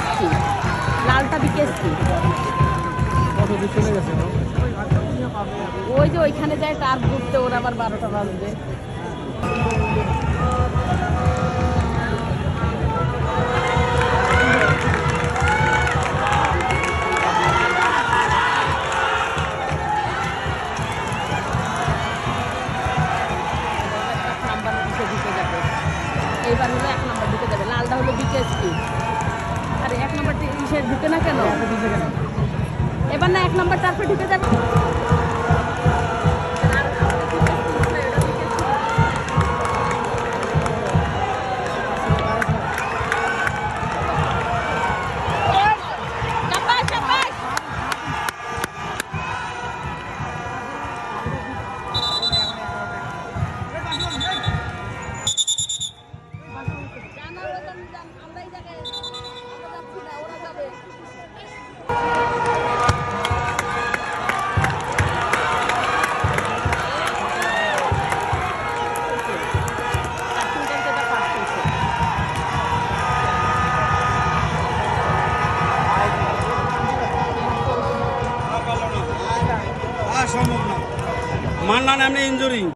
এসছি লালটা দিকে এসছি ওই যে ওইখানে যায় তার ঘুরতে, ওর আবার বারোটা বাজবে। এইবার হলো এক ঢুকে না কেন? এবার না এক নম্বর তারপরে ঢুকে যাবে। আমরা এই সম্ভব না। মান্নান এমনি ইঞ্জুরি